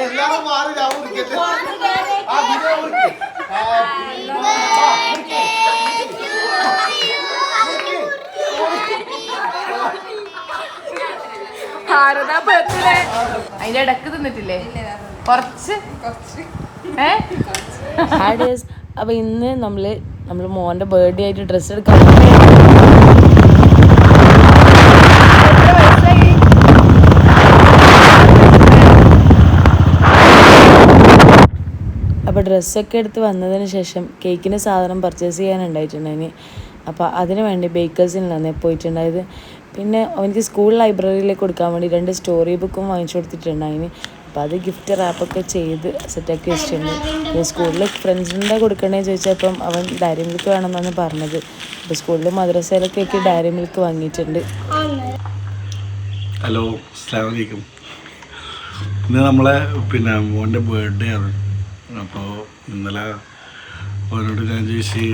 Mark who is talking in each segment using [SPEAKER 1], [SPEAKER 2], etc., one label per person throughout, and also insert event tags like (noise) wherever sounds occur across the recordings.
[SPEAKER 1] എല്ലാരും മാറി ഞാൻ
[SPEAKER 2] ഭാരത ബർത്ത്ഡേ അതിന്റെ ഇടയ്ക്ക് തിന്നിട്ടില്ലേ? കുറച്ച്? ഏ?
[SPEAKER 3] അപ്പൊ ഇന്ന് നമ്മൾ നമ്മൾ മോന്റെ ബർത്ത്ഡേ ആയിട്ട് ഡ്രസ്സ് എടുക്കാൻ അപ്പോൾ ഡ്രസ്സൊക്കെ എടുത്ത് വന്നതിന് ശേഷം കേക്കിന് സാധനം പർച്ചേസ് ചെയ്യാനുണ്ടായിട്ടുണ്ടായിന്. അപ്പോൾ അതിന് വേണ്ടി ബേക്കേഴ്സിനാണ് പോയിട്ടുണ്ടായത്. പിന്നെ അവനിക്ക് സ്കൂൾ ലൈബ്രറിയിലേക്ക് കൊടുക്കാൻ വേണ്ടി രണ്ട് സ്റ്റോറി ബുക്കും വാങ്ങിച്ചു കൊടുത്തിട്ടുണ്ടായിന്. അപ്പോൾ അത് ഗിഫ്റ്റ് റാപ്പൊക്കെ ചെയ്ത് സെറ്റാക്കി വെച്ചിട്ടുണ്ട്. പിന്നെ സ്കൂളിൽ ഫ്രണ്ട്സിന്റെ കൊടുക്കണേ ചോദിച്ചപ്പം അവൻ ഡയറി മിൽക്ക് വേണമെന്നാണ് പറഞ്ഞത്. അപ്പോൾ സ്കൂളിൽ മദ്രസയിലൊക്കെ ഡയറി മിൽക്ക് വാങ്ങിയിട്ടുണ്ട്.
[SPEAKER 1] ഹലോ അസ്സാം വലൈക്കും ഇന്ന് നമ്മളെ പിന്നെ മോന്റെ ബർത്ത്ഡേ ആണ്. അപ്പോൾ ഇന്നലെ അവരോട് ഞാൻ ചോദിച്ച്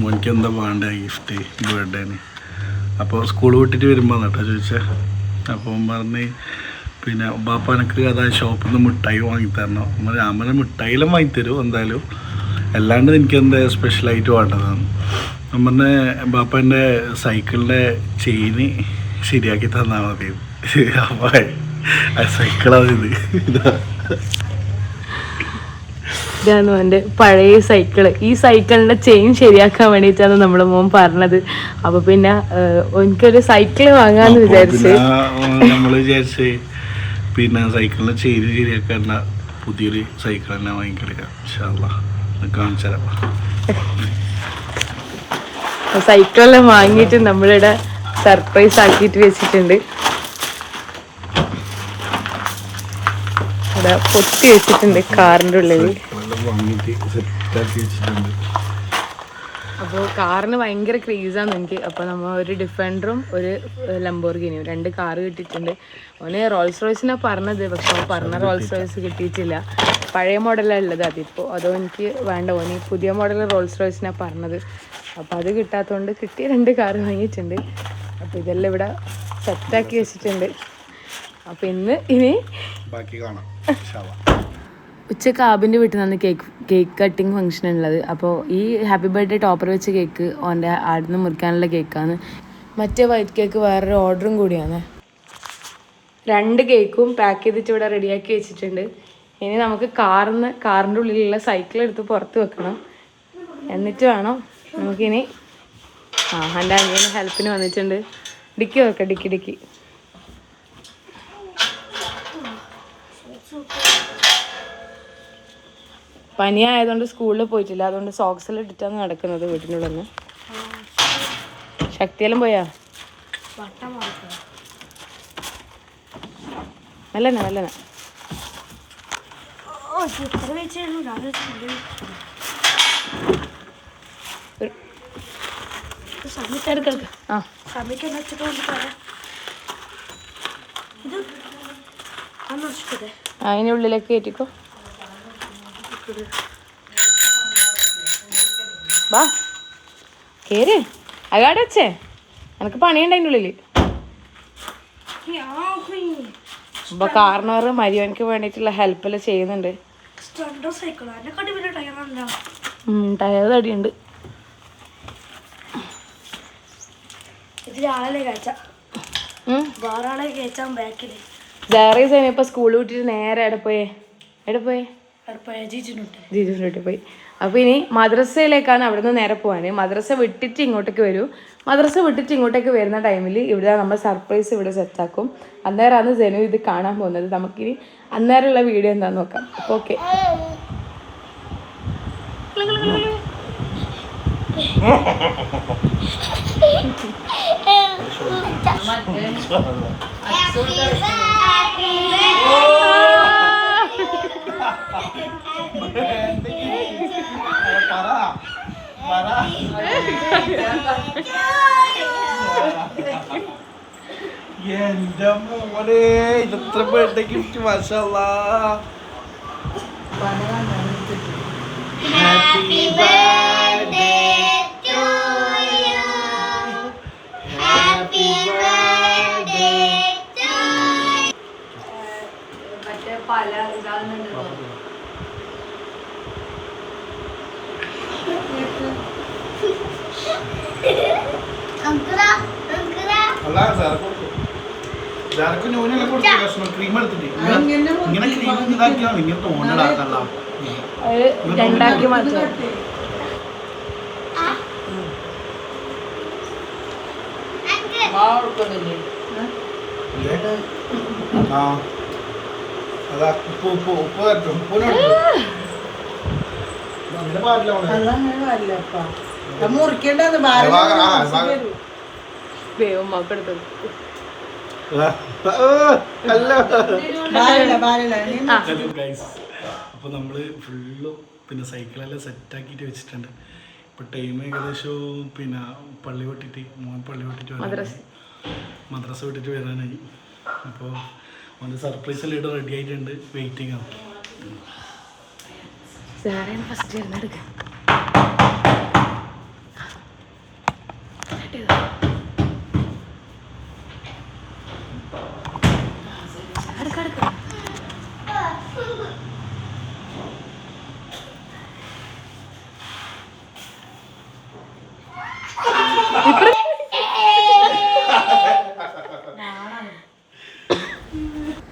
[SPEAKER 1] മോനിക്ക് എന്താ വേണ്ട ഗിഫ്റ്റ് ബർത്ത്ഡേന് അപ്പോൾ സ്കൂൾ വിട്ടിട്ട് വരുമ്പോൾ കേട്ടോ ചോദിച്ചേ. അപ്പോൾ പറഞ്ഞ് പിന്നെ ബാപ്പ എനിക്ക് അതായത് ഷോപ്പിൽ നിന്ന് മിഠായി വാങ്ങി തരണം. നമ്മൾ രാമനെ മിഠായിലും വാങ്ങിത്തരും എന്തായാലും. അല്ലാണ്ട് എനിക്ക് എന്താ സ്പെഷ്യലായിട്ട് വേണ്ടതാണ് പറഞ്ഞ ബാപ്പന്റെ സൈക്കിളിന്റെ ചെയിന് ശരിയാക്കി തന്നാൽ മതി (laughs) അപ്പോൾ സൈക്കിളാണ് ഇത് ഇതാ (laughs)
[SPEAKER 3] ഇതാണ് എന്റെ പഴയ സൈക്കിൾ ഈ സൈക്കിളിന്റെ ചെയിൻ ശരിയാക്കാൻ വേണ്ടിയിട്ടാണ് നമ്മുടെ മോൻ പറഞ്ഞത്. അപ്പൊ പിന്നെ എനിക്കൊരു സൈക്കിൾ വാങ്ങാന്ന് വിചാരിച്ചു.
[SPEAKER 1] നമ്മൾ വിചാരിച്ച് പിന്നെ സൈക്കിളിന്റെ ചെയിൻ ശരിയാക്കാൻ പുതിയൊരു സൈക്കിൾ തന്നെ വാങ്ങിക്കളിക്കാം ഇൻഷാല്ലാ കാണിച്ചു തരാം.
[SPEAKER 3] സൈക്കിളെല്ലാം വാങ്ങിയിട്ട് നമ്മളിവിടെ സർപ്രൈസ് ആക്കിയിട്ട് വെച്ചിട്ടുണ്ട്. ഇവിടെ പൊത്തി വെച്ചിട്ടുണ്ട് കാറിന്റെ ഉള്ളിൽ
[SPEAKER 1] വാങ്ങിയിട്ട് സെറ്റാക്കി വെച്ചിട്ടുണ്ട്.
[SPEAKER 3] അപ്പോൾ കാറിന് ഭയങ്കര ക്രേസാണ് എനിക്ക്. അപ്പോൾ നമ്മൾ ഒരു ഡിഫൻഡറും ഒരു ലംബോർഗിനിയും രണ്ട് കാർ കിട്ടിയിട്ടുണ്ട്. അവന് റോൾസ് റോയ്സിനാണ് പറഞ്ഞത് പക്ഷെ അവൻ പറഞ്ഞ റോൾസ് റോയ്സ് കിട്ടിയിട്ടില്ല. പഴയ മോഡലാണ് ഉള്ളത് അതിപ്പോൾ അതോ എനിക്ക് വേണ്ട ഓന് പുതിയ മോഡൽ റോൾസ് റോയ്സിനാണ് പറഞ്ഞത്. അപ്പോൾ അത് കിട്ടാത്തതുകൊണ്ട് കിട്ടിയ രണ്ട് കാർ വാങ്ങിയിട്ടുണ്ട്. അപ്പോൾ ഇതെല്ലാം ഇവിടെ സെറ്റാക്കി വെച്ചിട്ടുണ്ട്. അപ്പോൾ ഇന്ന് ഇനി
[SPEAKER 1] ബാക്കി കാണാം.
[SPEAKER 3] ഉച്ചയ്ക്ക് ആബിന്റെ വീട്ടിൽ നിന്നാണ് കേക്ക് കേക്ക് കട്ടിങ് ഫംഗ്ഷൻ ഉള്ളത്. അപ്പോൾ ഈ ഹാപ്പി ബർത്ത്ഡേ ടോപ്പർ വെച്ച കേക്ക് ഓന്റെ ആടുന്ന് മുറിക്കാനുള്ള കേക്കാണ് മറ്റേ വൈറ്റ് കേക്ക് വേറൊരു ഓർഡറും കൂടിയാണ്. രണ്ട് കേക്കും പാക്ക് ചെയ്തിട്ട് ഇവിടെ റെഡിയാക്കി വെച്ചിട്ടുണ്ട്. ഇനി നമുക്ക് കാറിന്ന് കാറിന്റെ ഉള്ളിലുള്ള സൈക്കിൾ എടുത്ത് പുറത്ത് വെക്കണം. എന്നിട്ട് വേണം നമുക്കിനി ആ എന്റെ അനിയന് ഹെൽപ്പിന് വന്നിട്ടുണ്ട്. ഡിക്കി വെക്കാം ഡിക്കി ഡിക്കി. പനി ആയതുകൊണ്ട് സ്കൂളിൽ പോയിട്ടില്ല. അതുകൊണ്ട് സോക്സിൽ ഇട്ടിട്ടാണ് നടക്കുന്നത് വീട്ടിനുള്ളിൽ നിന്ന് ശക്തിയെല്ലാം പോയാ? നല്ലന നല്ലന ഉള്ളിലേക്ക് കയറ്റിക്കോ വാ. കേറ്. അകാടെ വെച്ചേ എനക്ക് പണിയുണ്ട് അതിന്റെ ഉള്ളിൽ. അപ്പൊ കാർണവർ മരിയോനക്ക് വേണ്ടിയിട്ടുള്ള ഹെൽപ്പെല്ലാം ചെയ്യുന്നുണ്ട്. ടയർ തടിയുണ്ട്.
[SPEAKER 4] വേറെ
[SPEAKER 3] ഇപ്പൊ സ്കൂൾ വിട്ടിട്ട് നേരെ എവിടെ പോയേ? എവിടെ പോയേ? വീട്ടിൽ പോയി. അപ്പോൾ ഇനി മദ്രസയിലേക്കാണ് അവിടെ നിന്ന് നേരെ പോകാൻ മദ്രസ വിട്ടിട്ട് ഇങ്ങോട്ടേക്ക് വരൂ. മദ്രസ വിട്ടിട്ട് ഇങ്ങോട്ടേക്ക് വരുന്ന ടൈമിൽ ഇവിടെ നമ്മൾ സർപ്രൈസ് ഇവിടെ സെറ്റാക്കും അന്നേരമാണ് ജനു ഇത് കാണാൻ പോകുന്നത്. നമുക്കിനി അന്നേരമുള്ള വീഡിയോ എന്താന്ന് നോക്കാം. അപ്പോൾ ഓക്കെ (laughs)
[SPEAKER 1] എന്റെ മോനെ ഇതെത്ര birthday gift മാഷാല്ലാ. Happy birthday to you happy birthday പല ഇതാകുന്നുണ്ടല്ലോ
[SPEAKER 4] അല്ല ജാർക്ക് നൂനെല്ലാം കൊടുത്തു. കഷ്ണം ക്രീം എടുത്തിട്ട്. ഇങ്ങനെ ക്രീം ഇതാക്കിയാണ് ഇങ്ങനെ തോന്നലാക്കല്ല
[SPEAKER 3] രണ്ടാക്കി മാറ്റാം.
[SPEAKER 4] ആ. അതാ ഉപ്പ് ഉപ്പ് ഉപ്പ് തരട്ടെ ഉപ്പിനോട് അങ്ങനെ പാടില്ല മോളെ.
[SPEAKER 5] മുറിക്കേണ്ടത്
[SPEAKER 4] ആ, ആ, ആ.
[SPEAKER 3] വേവും മക്കെടുത്തു
[SPEAKER 4] അപ്പോൾ നമ്മൾ ഫുള്ളും പിന്നെ സൈക്കിളെല്ലാം സെറ്റാക്കിയിട്ട് വെച്ചിട്ടുണ്ട്. ഇപ്പോൾ ടൈം ഏകദേശം പിന്നെ പള്ളി വിട്ടിട്ട് മോൻ പള്ളി വിട്ടിട്ട് വരാനായി. മദ്രസ. വിട്ടിട്ട് വരാനായി. അപ്പോൾ അവന്റെ സർപ്രൈസ് എല്ലാം റെഡി ആയിട്ടുണ്ട് വെയിറ്റിംഗ് ആണ്.
[SPEAKER 3] ഫസ്റ്റ്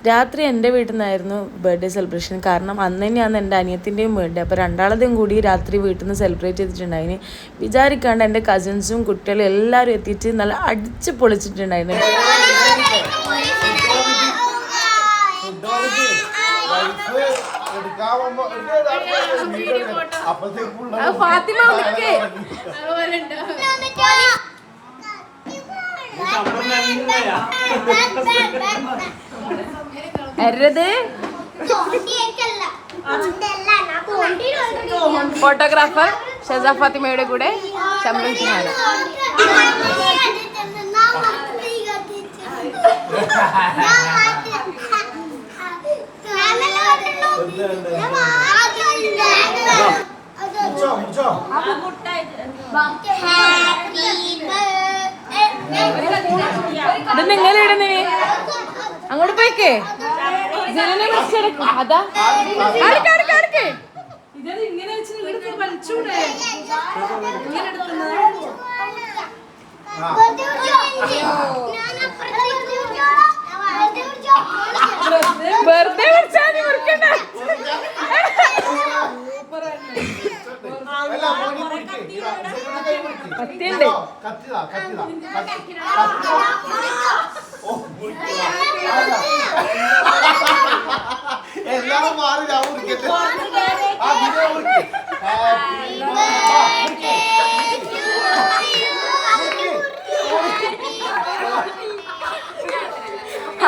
[SPEAKER 3] രാത്രി എന്റെ വീട്ടിൽ നിന്നായിരുന്നു ബർത്ത്ഡേ സെലിബ്രേഷൻ കാരണം അന്ന് തന്നെയാണ് എന്റെ അനിയത്തിന്റെയും ബർത്ത്ഡേ അപ്പോൾ രണ്ടാളതും കൂടി രാത്രി വീട്ടിൽ നിന്ന് സെലിബ്രേറ്റ് ചെയ്തിട്ടുണ്ടായിന് വിചാരിക്കാണ്ട് എന്റെ കസിൻസും കുട്ടികളും എല്ലാവരും എത്തിയിട്ട് നല്ല അടിച്ച് പൊളിച്ചിട്ടുണ്ടായിരുന്നു
[SPEAKER 6] ഫാത്തിമ ഫോട്ടോഗ്രാഫർ ഷെസ ഫാത്തിമയുടെ കൂടെ സംരംഭിക്കുന്നതാണ് ഇത് നിങ്ങൾ ഇടുന്നേ? അങ്ങോട്ട് പോയിക്കേ. ജനനെ വിളിച്ചെടുക്കും അതാ. അടുക്ക് അടുക്ക് അടുക്ക് വെറുതെ കത്തിയുണ്ട്
[SPEAKER 4] എല്ലാരും മാറി ഞാൻ മുറിക്കട്ടെ. ആ video മുറിക്ക്.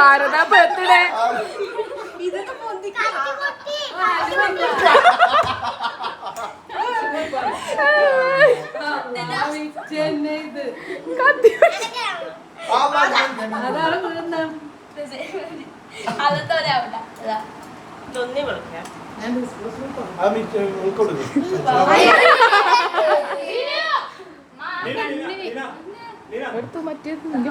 [SPEAKER 6] ആരതാ ബർത്ത്ഡേ കത്തി
[SPEAKER 4] ആ, ആ, ആ മിറ്റ് ഉൾക്കൊടുക്ക്.
[SPEAKER 6] എടുത്തു. മറ്റേ നിന്റെ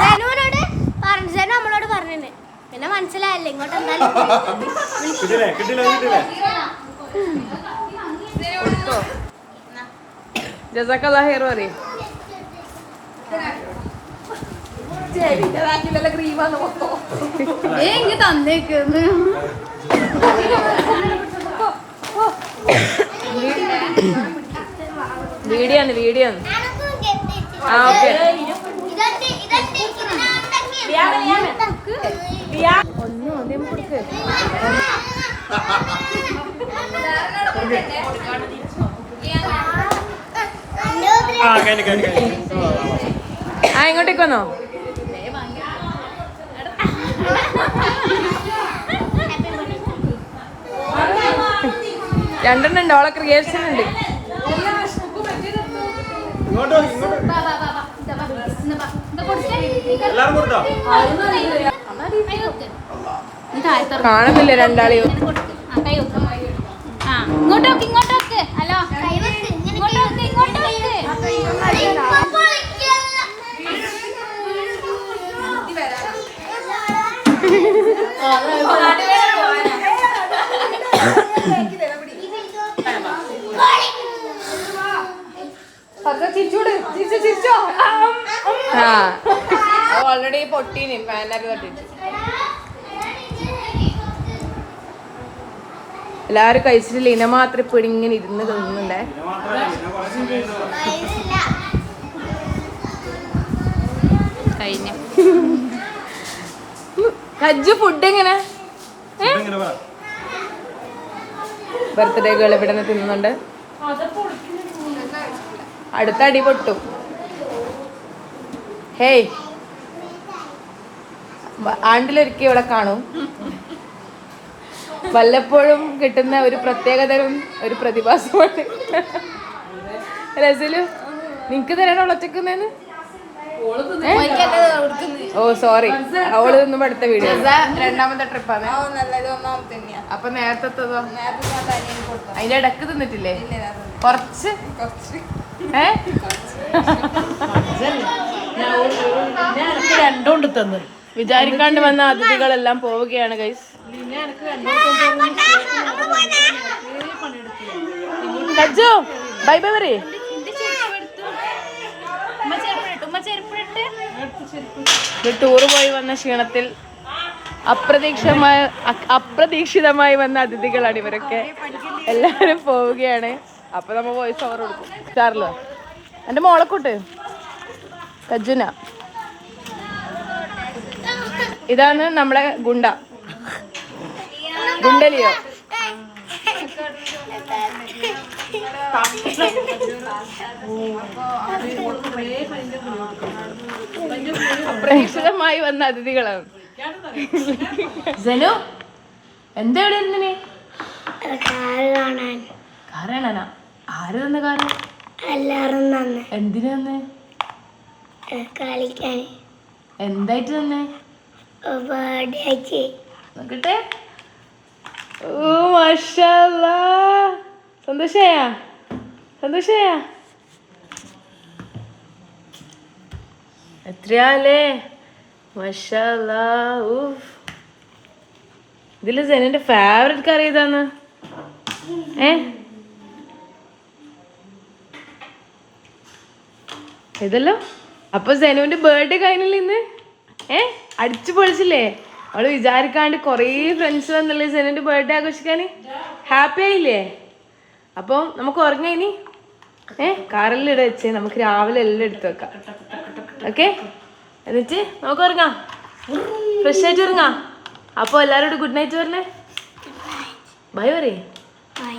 [SPEAKER 2] സനുവിനോട് പറഞ്ഞു ജനു നമ്മളോട് പറഞ്ഞിട്ടുണ്ട് പിന്നെ മനസ്സിലായല്ലേ ഇങ്ങോട്ട് എന്തായാലും
[SPEAKER 6] ജസാക്കല്ലാ ഹെയർ പറയും. തന്നേക്കുന്നു
[SPEAKER 3] വീഡിയോ ആണ് വീഡിയോ ആണ്. ആ ഓക്കെ. ഒന്നും കൊടുക്ക്
[SPEAKER 2] ആ
[SPEAKER 3] ഇങ്ങോട്ടേക്ക് വന്നോ. രണ്ടെണ്ണം ഉണ്ട് ഓളെ ക്രിയേഷൻ ഉണ്ട്. കാണുന്നില്ല രണ്ടാളെയും
[SPEAKER 6] ഇങ്ങോട്ടോക്ക് ഇങ്ങോട്ടോക്ക് ഹലോ. ഇങ്ങോട്ടോക്ക് ഇങ്ങോട്ടോക്ക്
[SPEAKER 3] ആ. ഓൾറെഡി പൊട്ടീന് ഫാനൊക്കെ തട്ടിട്ട് എല്ലാരും കഴിച്ചിട്ടില്ല? ഇന മാത്രം ഇപ്പൊ ഇങ്ങനെ ഇരുന്ന് തിന്നുണ്ടേ കഴിഞ്ഞു. കജ്ജു ഫുഡ് എങ്ങനെ? ബർത്ത്ഡേ ഗേൾ ഇവിടെ നിന്ന് തിന്നുന്നുണ്ട്. അടുത്ത അടി പൊട്ടും. ഹേയ് ആണ്ടിലൊരിക്കൽ ഇവിടെ കാണും. വല്ലപ്പോഴും കിട്ടുന്ന ഒരു പ്രത്യേകതരം ഒരു പ്രതിഭാസമാണ്. രസലു നിനക്ക് തരാണോ ഒളച്ചക്കുന്നേന്ന് ഓ സോറി. അവൾ നിന്നും അടുത്ത വീഡിയോ. രണ്ടാമത്തെ ട്രിപ്പാണ്. അപ്പൊ നേരത്തെ അതിന്റെ ഇടയ്ക്ക് തിന്നിട്ടില്ലേ? കുറച്ച്? ഏ?
[SPEAKER 5] രണ്ടോണ്ട് തന്നു.
[SPEAKER 3] വിചാരിക്കാണ്ട് വന്ന അതിഥികളെല്ലാം പോവുകയാണ് ഗൈസ് സജ്ജു ബൈ ബൈ പറയേ. ടൂറ് പോയി വന്ന ക്ഷീണത്തിൽ അപ്രതീക്ഷിതമായ അപ്രതീക്ഷിതമായി വന്ന അതിഥികളാണ് ഇവരൊക്കെ. എല്ലാവരും പോവുകയാണ്. അപ്പൊ നമ്മ വോയിസ് ഓവർ കൊടുക്കും. ചാർലോ എന്റെ മോളെ കൂട്ട്. കജ്ജുന ഇതാണ് നമ്മളെ ഗുണ്ട. ഗുണ്ടലിയോ? അപ്രതീക്ഷിതമായി വന്ന അതിഥികളാണ്. ജനു എന്താ ഇവിടെ ഇരുന്നിനെ
[SPEAKER 6] കാണാൻ.
[SPEAKER 3] കാറാണാ ആര് തന്ന കാരണം
[SPEAKER 6] എല്ലാരും
[SPEAKER 3] എന്തിനു തന്നെ?
[SPEAKER 6] കളിക്കാൻ.
[SPEAKER 3] എന്തായിട്ട് തന്നെ? നോക്കട്ടെ. ഓ സെനിന്റെ ഫേവറേറ്റ് കറി ഏതാന്ന്? ഏ? ഇതല്ലോ അപ്പൊ സെനുവിന്റെ ബർത്ത്ഡേ കഴിഞ്ഞില്ല ഇന്ന്? ഏ? അടിച്ചു പൊളിച്ചില്ലേ? അവൾ വിചാരിക്കാണ്ട് കുറേ ഫ്രണ്ട്സ് വന്നല്ലേ സെനുവിന്റെ ബർത്ത്ഡേ ആഘോഷിക്കാൻ ഹാപ്പി ആയില്ലേ? അപ്പോൾ നമുക്ക് ഉറങ്ങാ ഇനി. ഏ കാറെല്ലാം ഇട വെച്ചേ നമുക്ക് രാവിലെ എല്ലാം എടുത്തു വെക്കാം. ഓക്കെ എന്നിട്ട് നമുക്ക് ഉറങ്ങാം. ഫ്രഷ് ആയിട്ട് ഉറങ്ങാം. അപ്പോൾ എല്ലാവരോടും ഗുഡ് നൈറ്റ് പറഞ്ഞേ. ബൈ പറയേ.
[SPEAKER 6] ബൈ